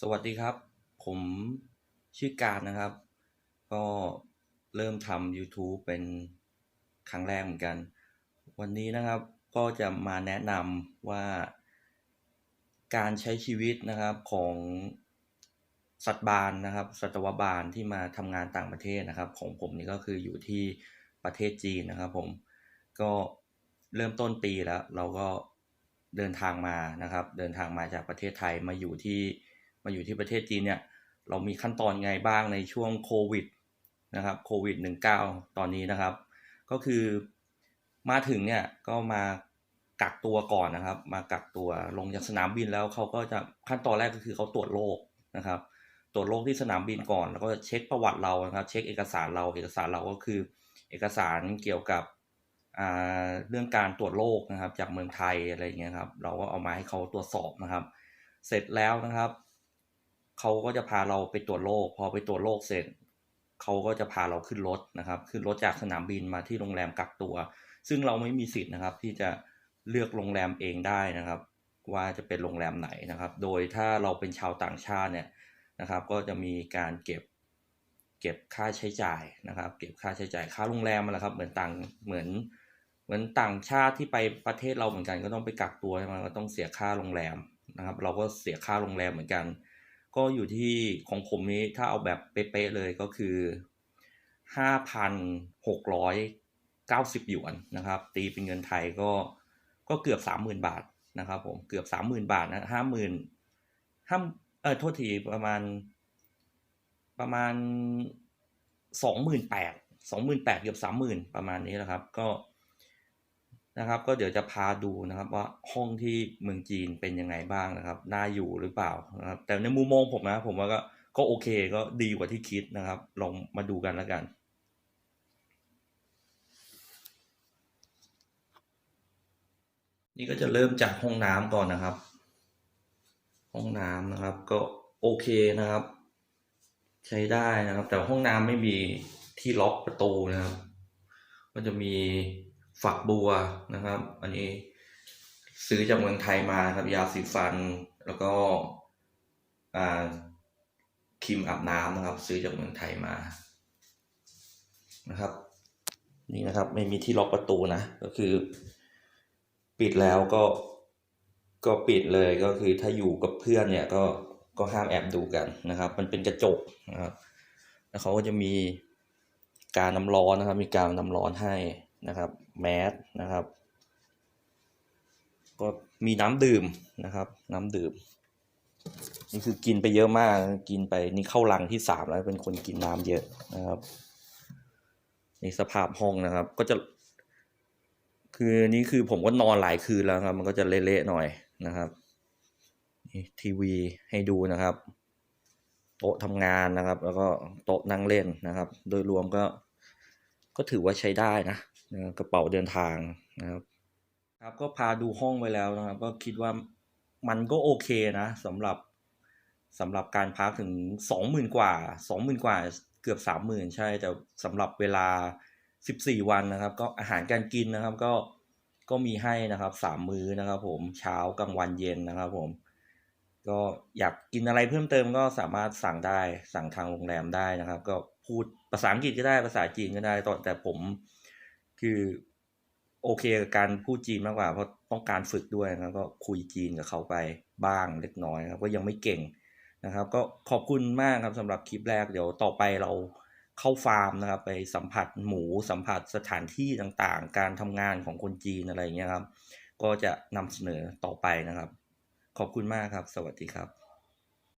สวัสดีครับ ผมชื่อการนะครับ ก็เริ่มทำ YouTube เป็นครั้งแรกเหมือนกัน วันนี้นะครับก็จะมาแนะนำว่า การใช้ชีวิตนะครับของสัตว์บานนะครับ สัตวบาลที่มาทำงานต่างประเทศนะครับ ของผมนี่ก็คืออยู่ที่ประเทศจีนนะครับ ผมก็เริ่มต้นปีแล้ว เราก็เดินทางมานะครับ เดินทางมาจากประเทศไทยมาอยู่ที่ มาอยู่ที่ประเทศจีนเนี่ยเรามีขั้นตอนไงบ้างในช่วงโควิดนะครับโควิด -19 ตอนนี้นะครับ ก็คือมาถึงเนี่ยก็มากักตัวก่อนนะครับ มากักตัวลงจากสนามบินแล้วเขาก็จะขั้นตอนแรกก็คือเขาตรวจโรคนะครับ ตรวจโรคที่สนามบินก่อน แล้วก็เช็คประวัติเรานะครับ เช็คเอกสารเราเอกสารเราก็คือ เอกสารเกี่ยวกับเรื่องการตรวจโรคนะครับ จากเมืองไทยอะไรเงี้ยครับ เราก็เอามาให้เขาตรวจสอบนะครับ เสร็จแล้วนะครับ เขาก็จะพาเราไปตรวจโรคพอไปตรวจโรคเสร็จเขาก็จะพาเราขึ้นรถนะครับ ขึ้นรถจากสนามบินมาที่โรงแรมกักตัว ซึ่งเราไม่มีสิทธิ์นะครับ ที่จะเลือกโรงแรมเองได้นะครับ ว่าจะเป็นโรงแรมไหนนะครับ โดยถ้าเราเป็นชาวต่างชาติเนี่ยนะครับ ก็จะมีการเก็บเก็บค่าใช้จ่ายนะครับ เก็บค่าใช้จ่ายค่าโรงแรมมาแล้วครับ เหมือนต่างเหมือนเหมือนต่างชาติที่ไปประเทศเราเหมือนกันก็ต้องไปกักตัวใช่ไหมก็ต้องเสียค่าโรงแรมนะครับ เราก็เสียค่าโรงแรมเหมือนกัน ก็อยู่ที่ของผมนี้ถ้าเอาแบบเป๊ะๆเลยก็คือห้าพันหกร้อยเก้าสิบหยวนนะครับ ตีเป็นเงินไทยก็ก็เกือบสามหมื่นบาทนะครับผมเกือบสามหมื่นบาทนะห้าหมื่นห้าเออโทษทีประมาณประมาณสองหมื่นแปดสองหมื่นแปดเกือบสามหมื่นประมาณนี้แหละครับ ก็ นะครับ ก็เดี๋ยวจะพาดูนะครับว่าห้องที่เมืองจีนเป็นยังไงบ้างนะครับ น่าอยู่หรือเปล่านะครับ แต่ในมุมมองผมนะผมว่าก็ก็โอเคก็ดีกว่าที่คิดนะครับ ลองมาดูกันแล้วกันนี่ก็จะเริ่มจากห้องน้ำก่อนนะครับ ห้องน้ำนะครับ ก็โอเคนะครับ ใช้ได้นะครับ แต่ห้องน้ำไม่มีที่ล็อกประตูนะครับ ก็จะมี ฝักบัวนะครับ อันนี้ซื้อจากเมืองไทยมาครับ ยาสีฟัน แล้วก็อ่าครีมอาบน้ำนะครับ ซื้อจากเมืองไทยมานะครับ นี่นะครับ ไม่มีที่ล็อกประตูนะ ก็คือ ปิดแล้วก็ก็ปิดเลยก็คือถ้าอยู่กับเพื่อนเนี่ยก็ก็ห้ามแอบดูกันนะครับ มันเป็นกระจกนะครับ แล้วเขาก็จะมีการน้ำร้อนนะครับ มีการน้ำร้อนให้ นะครับแมสนะครับ ก็มีน้ำดื่มนะครับ น้ำดื่ม นี่คือกินไปเยอะมากกินไปนี่เข้าลังที่สามแล้วเป็นคนกินน้ำเยอะนะครับนี่สภาพห้องนะครับ ก็จะ คือนี่คือผมก็นอนหลายคืนแล้วครับ มันก็จะเละๆหน่อยนะครับนี่ทีวีให้ดูนะครับ โต๊ะทำงานนะครับ แล้วก็โต๊ะนั่งเล่นนะครับ โดยรวมก็ก็ถือว่าใช้ได้นะ กระเป๋าเดินทางนะครับครับ ก็พาดูห้องไปแล้วนะครับ ก็คิดว่ามันก็โอเคนะสำหรับสำหรับการพักถึงสองหมื่นกว่าสองหมื่นกว่าเกือบสามหมื่นใช่ แต่สำหรับเวลาสิบสี่วันนะครับ ก็อาหารการกินนะครับก็ก็มีให้นะครับสามมื้อนะครับ ผมเช้ากลางวันเย็นนะครับ ผม ก็อยากกินอะไรเพิ่มเติมก็สามารถสั่งได้สั่งทางโรงแรมได้นะครับ ก็พูดภาษาอังกฤษก็ได้ภาษาจีนก็ได้แต่ผม คือโอเคกับการพูดจีนมากกว่า เพราะต้องการฝึกด้วยนะครับก็คุยจีนกับเขาไปบ้างเล็กน้อยครับก็ยังไม่เก่งนะครับ ก็ขอบคุณมากครับสำหรับคลิปแรกเดี๋ยวต่อไปเราเข้าฟาร์มนะครับ ไปสัมผัสหมูสัมผัสสถานที่ต่างๆ การทำงานของคนจีนอะไรอย่างเงี้ยครับ ก็จะนำเสนอต่อไปนะครับ ขอบคุณมากครับ สวัสดีครับ